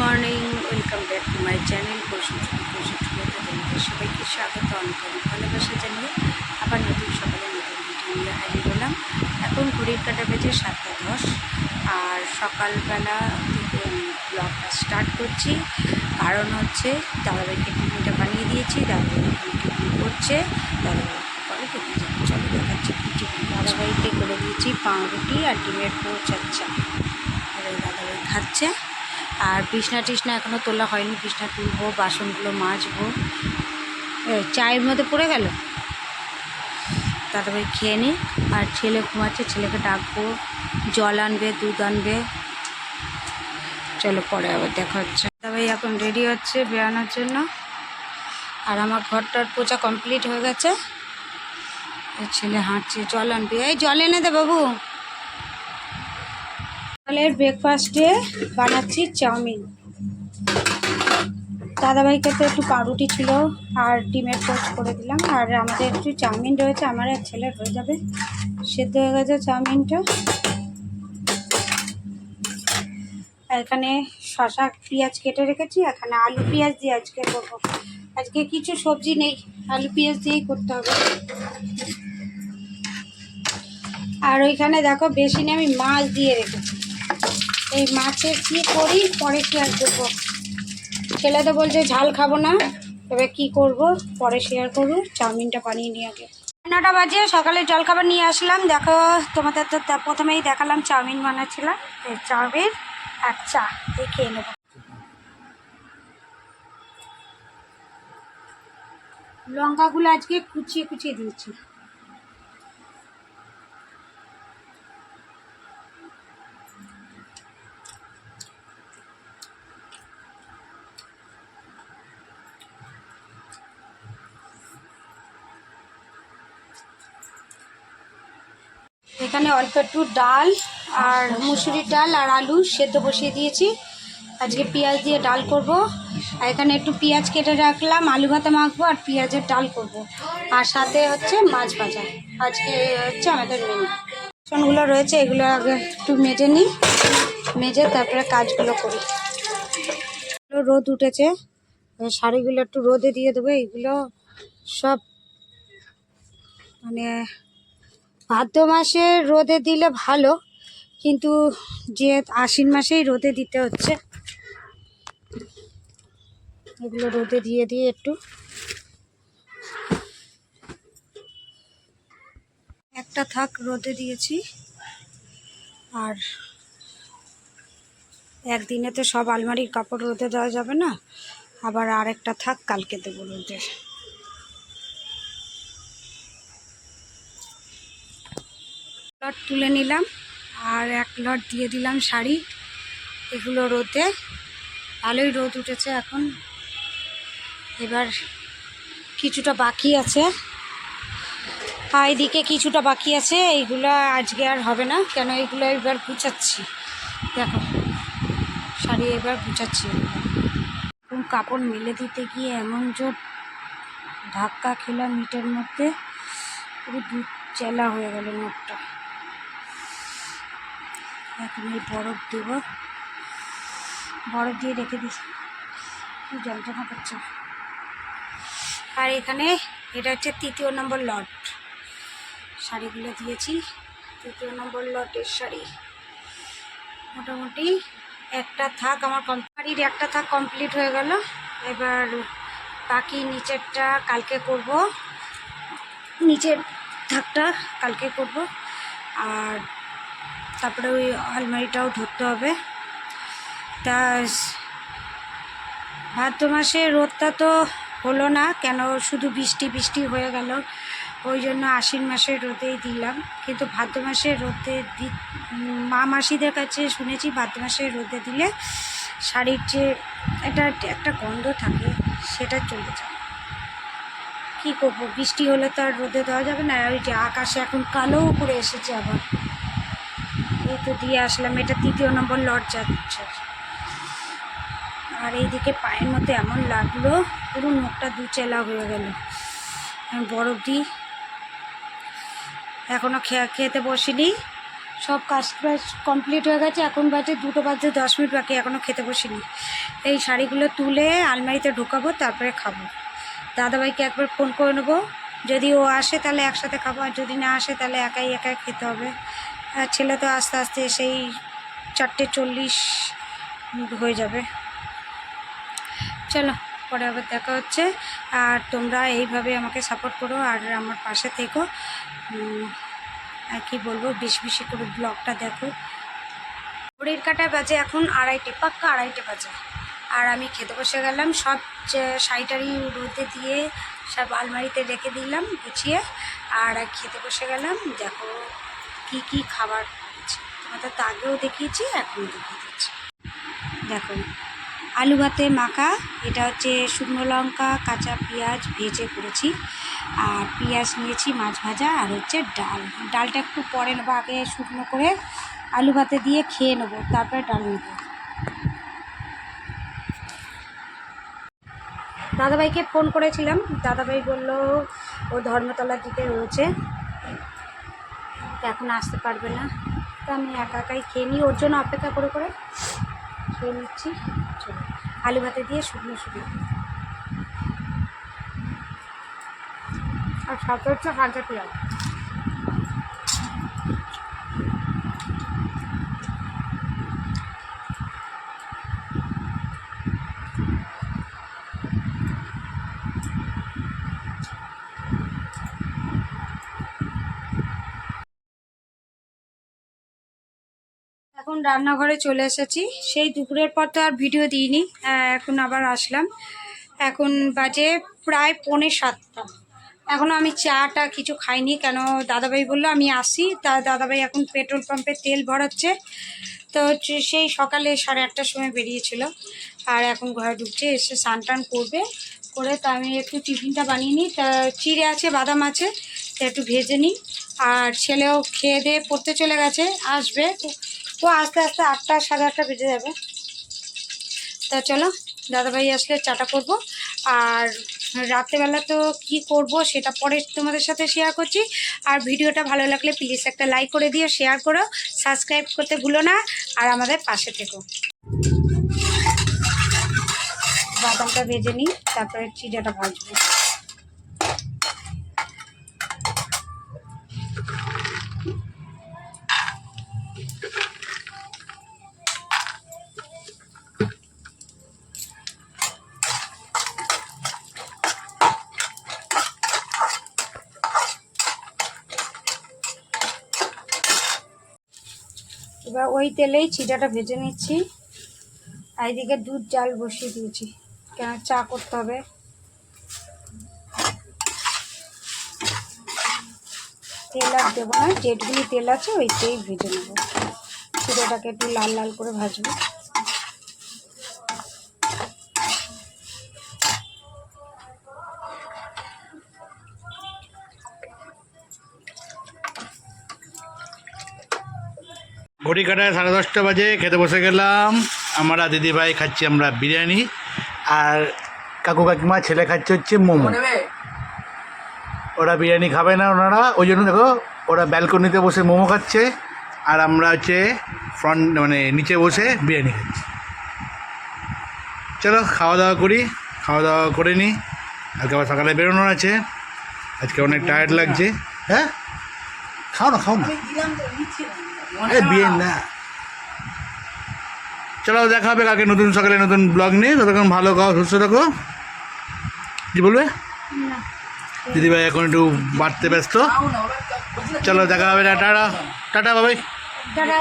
Morning, welcome back to my channel Koushal Koushal তোমাদের সবাইকে স্বাগত। অনেক অনেক ভালোবাসা জানিয়ে আবার নতুন সকালে নতুন ভিডিও নিয়ে হাজির হলাম। এখন ঘড়ির কাটা বেজে সাতটা দশ আর সকালবেলা ব্লগটা স্টার্ট করছি। কারণ হচ্ছে দাদাভাইকে টিফিনটা বানিয়ে দিয়েছি, দাদাভাই টিফিন করছে, দাদাভাই চলে দেখাচ্ছি। টিফিন দাদাভাইকে করে দিয়েছি পাউরুটি আর ডিমের পোচ আচ্ছা দাদাভাই খাচ্ছে। আর বিছনা টিসনা এখনও তোলা হয়নি। বিছনা তুলবো, বাসনগুলো মাজবো। চায়ের মধ্যে পড়ে গেল? দাদাভাই খেয়ে নিই আর ছেলে ঘুমাচ্ছে, ছেলেকে ডাকবো। জল আনবে, দুধ আনবে। চলো পরে আবার দেখা হচ্ছে। দাদাভাই এখন রেডি হচ্ছে বেরানোর জন্য। আর আমার ঘরটার পোচা কমপ্লিট হয়ে গেছে। ছেলে হাঁটছে। জল আনবে। এই জল এনে দে বাবু। সকালের ব্রেকফাস্টে বানাচ্ছি চাউমিন। দাদাভাইকে তো একটু পাউরুটি ছিল আর ডিমের পোচ করে দিলাম। আর আমাদের একটু চাউমিন রয়েছে, আমার এক ছেলের হয়ে যাবে। সেদ্ধ হয়ে গেছে চাউমিনটা। এখানে শশা পেঁয়াজ কেটে রেখেছি, এখানে আলু পেঁয়াজ দিয়ে আজকে করব। আজকে কিছু সবজি নেই, আলু পেঁয়াজ দিয়েই করতে হবে। আর ওইখানে দেখো বেশি আমি মাছ দিয়ে রেখেছি। এই মাছের কি করি, পরে শেয়ার করব? ছেলে তো বলছে, ঝাল খাব না। এবার কি করব? পরে শেয়ার করব। চাউমিনটা বানিয়ে নিয়ে আগে। নটা বাজে, সকালে জলখাবার নিয়ে আসলাম। দেখো, তোমাদের তো প্রথমেই দেখালাম চাউমিন বানাচ্ছিলাম। এই চাউমিন আর চা দিয়ে খেয়ে নেব। লঙ্কাগুলো আজকে কুচিয়ে কুচিয়ে দিয়েছি। এখানে অল্প একটু ডাল আর মুসুরির ডাল আর আলু সেদ্ধ বসিয়ে দিয়েছি। আজকে পেঁয়াজ দিয়ে ডাল করব। আর এখানে একটু পেঁয়াজ কেটে রাখলাম, আলু ভাতে মাখবো আর পেঁয়াজের ডাল করব। আর সাথে হচ্ছে মাছ ভাজা। আজকে হচ্ছে আমাদের মেনু। বাসনগুলো রয়েছে, এগুলো আগে একটু মেজে নিই। মেজে তারপরে কাজগুলো করি। রোদ উঠেছে শাড়িগুলো একটু রোদে দিয়ে দেবো। এইগুলো সব মানে ভাদ্র মাসে রোদে দিলে ভালো, কিন্তু যে আশ্বিন মাসেই রোদে দিতে হচ্ছে, এগুলো রোদে দিয়ে দিয়ে একটু। একটা থাক, রোদে দিয়েছি। আর একদিনে তো সব আলমারির কাপড় রোদে দেওয়া যাবে না, আবার আরেকটা থাক, কালকে দেবো রোদে। লট তুলে নিলাম আর এক লট দিয়ে দিলাম শাড়ি। এগুলো রোদে। ভালোই রোদ উঠেছে এখন। এবার কিছুটা বাকি আছে। আর এদিকে কিছুটা বাকি আছে, এইগুলো আজকে আর হবে না। কেন এইগুলো এবার গুছাচ্ছি। দেখো, শাড়ি এবার গুছাচ্ছি। কাপড় মেলে দিতে গিয়ে এমন জোর ধাক্কা খেলাম মিটের মধ্যে। পুরো দুধ চেলা হয়ে গেল নোটটা এখন এই বরফ দেব। বরফ দিয়ে রেখে কি যন্ত্রণা করছে আর এখানে এটা হচ্ছে তৃতীয় নম্বর লট। শাড়িগুলো দিয়েছি। তৃতীয় নম্বর লটের শাড়ি। মোটামুটি একটা থাক আমার কোম্পানির একটা থাক কমপ্লিট হয়ে গেল। এবার বাকি নিচেরটা কালকে করব। নিচের থাকটা কালকে করব। আর তারপরে ওই আলমারিটাও ধরতে হবে। তা ভাদ্র মাসে রোদটা তো হলো না, কেন শুধু বৃষ্টি বৃষ্টি হয়ে গেল, ওই জন্য আশ্বিন মাসের রোদেই দিলাম। কিন্তু ভাদ্র মাসে রোদে দি, মা মাসিদের কাছে শুনেছি ভাদ্র মাসে রোদে দিলে শাড়ির যে এটা একটা গন্ধ থাকে, সেটা চলে যায়। কী করব? বৃষ্টি হলে তো আর রোদে দেওয়া যাবে না, ওই যে আকাশে এখন কালোও করে এসেছে আবার। তো দিয়ে আসলাম। এটা তৃতীয় নম্বর লট যাচ্ছে আর এইদিকে পায়ের মধ্যে এমন লাগল, পুরো মুখটা দু চেলা হয়ে গেল। বরফ দিই এখনও খেতে বসিনি। সব কাজ বাজ কমপ্লিট হয়ে গেছে, এখন বাজে দুটো বাজে দশ মিনিট, বাকি এখনও খেতে বসিনি। এই শাড়িগুলো তুলে আলমারিতে ঢুকাবো, তারপরে খাব। দাদাভাইকে একবার ফোন করে নেব। যদি ও আসে তাহলে একসাথে খাব, আর যদি না আসে তাহলে একাই একাই খেতে হবে। ছেলে তো আস্তে আস্তে সেই চারটে চল্লিশ হয়ে যাবে। চলো, পরে আবার দেখা হচ্ছে। আর তোমরা এইভাবে আমাকে সাপোর্ট করো আর আমার পাশে থেকো। আর কি বলব, বেশি বেশি করে ব্লগটা দেখো। ঘড়ির কাটা বাজে এখন আড়াইটে, পাক্কা আড়াইটে বাজে। আর আমি খেতে বসে গেলাম, সব শাড়িটারি রোদে দিয়ে সব আলমারিতে রেখে দিলাম, গুছিয়ে। আর খেতে বসে গেলাম, দেখো। কি কি খাবার তোমাদের তো আগেও দেখিয়েছি এখন দেখিয়ে দিচ্ছি দেখো, আলু ভাতে মাখা, এটা হচ্ছে শুকনো লঙ্কা, কাঁচা পেঁয়াজ ভেজে করেছি। আর পেঁয়াজ নিয়েছি, মাছ ভাজা, আর হচ্ছে ডাল। ডালটা একটু পরে নেব আগে শুকনো করে আলু ভাতে দিয়ে খেয়ে নেব, তারপরে ডাল নেব। দাদাভাইকে ফোন করেছিলাম, দাদাভাই বলল, ও ধর্মতলার দিকে রয়েছে। তো এখন আসতে পারবে না। তো আমি একা একাই খেয়ে নিই। ওর জন্য অপেক্ষা করে করে খেয়ে নিচ্ছি। চলো, আলু ভাতে দিয়ে শুকনো শুকনো। আর সাথে হচ্ছে হালকা পেঁয়াজ এখন রান্নাঘরে চলে এসেছি। সেই দুপুরের পর তো আর ভিডিও দিইনি এখন আবার আসলাম। এখন বাজে প্রায় পৌনে সাতটা। এখনও আমি চাটা কিছু খাইনি, কেন দাদাভাই বলল আমি আসি। তা দাদাভাই এখন পেট্রোল পাম্পে তেল ভরাচ্ছে। তো সেই সকালে সাড়ে আটটার সময় বেরিয়েছিল। আর এখন ঘরে ঢুকছে, এসে স্নান টান করবে। করে তা আমি একটু টিফিনটা বানিয়ে নিই। তা চিড়ে আছে, বাদাম আছে, তা একটু ভেজে নিই। আর ছেলেও খেয়ে দিয়ে পড়তে চলে গেছে, আসবে। তো আস্তে আস্তে আটটা, সাড়ে আটটা বেজে যাবে। তা চলো, দাদাভাই আসলে চাটা করব। আর রাত্রেবেলা তো কি করব সেটা পরে তোমাদের সাথে শেয়ার করছি। আর ভিডিওটা ভালো লাগলে প্লিজ একটা লাইক করে দিও শেয়ার করো সাবস্ক্রাইব করতে ভুলো না। আর আমাদের পাশে থেকো। বাদামটা ভেজে নিই, তারপরে চিড়াটা ভাজবো। এবার ওই তেলেই চিটাটা ভেজে নিচ্ছি। আর এদিকে দুধ জাল বসিয়ে দিয়েছি। কেন চা করতে হবে? তেল আর দেবো না, যেটুকুনি তেল আছে ওইটাই ভেজে নেব। চিটাটাকে একটু লাল লাল করে ভাজবো। ঘড়ি কাটায় সাড়ে দশটা বাজে, খেতে বসে গেলাম। আমরা দিদিভাই খাচ্ছি আমরা বিরিয়ানি, আর কাকু কাকিমা ছেলে খাচ্ছে হচ্ছে মোমো। ওরা বিরিয়ানি খাবে না ওনারা, ওই জন্য দেখো, ওরা ব্যালকনিতে বসে মোমো খাচ্ছে, আর আমরা হচ্ছে ফ্রন্ট মানে নিচে বসে বিরিয়ানি খাচ্ছি। চলো, খাওয়া দাওয়া করি, খাওয়া দাওয়া করে নিই আজকে আবার সকালে বেরোনোর আছে। আজকে অনেক টায়ার্ড লাগছে। হ্যাঁ? খাও না খাও না। এ বিয়ের না। চলো দেখা হবে কালকে নতুন সকালে নতুন ব্লগ নিয়ে। ততক্ষণ ভালো খাও সুস্থ থাকো। কি বলবে? দিদি দিদিভাই এখন একটু বাড়তে ব্যস্ত। চলো দেখা হবে টাটা। টাটা বাবাই। দাদা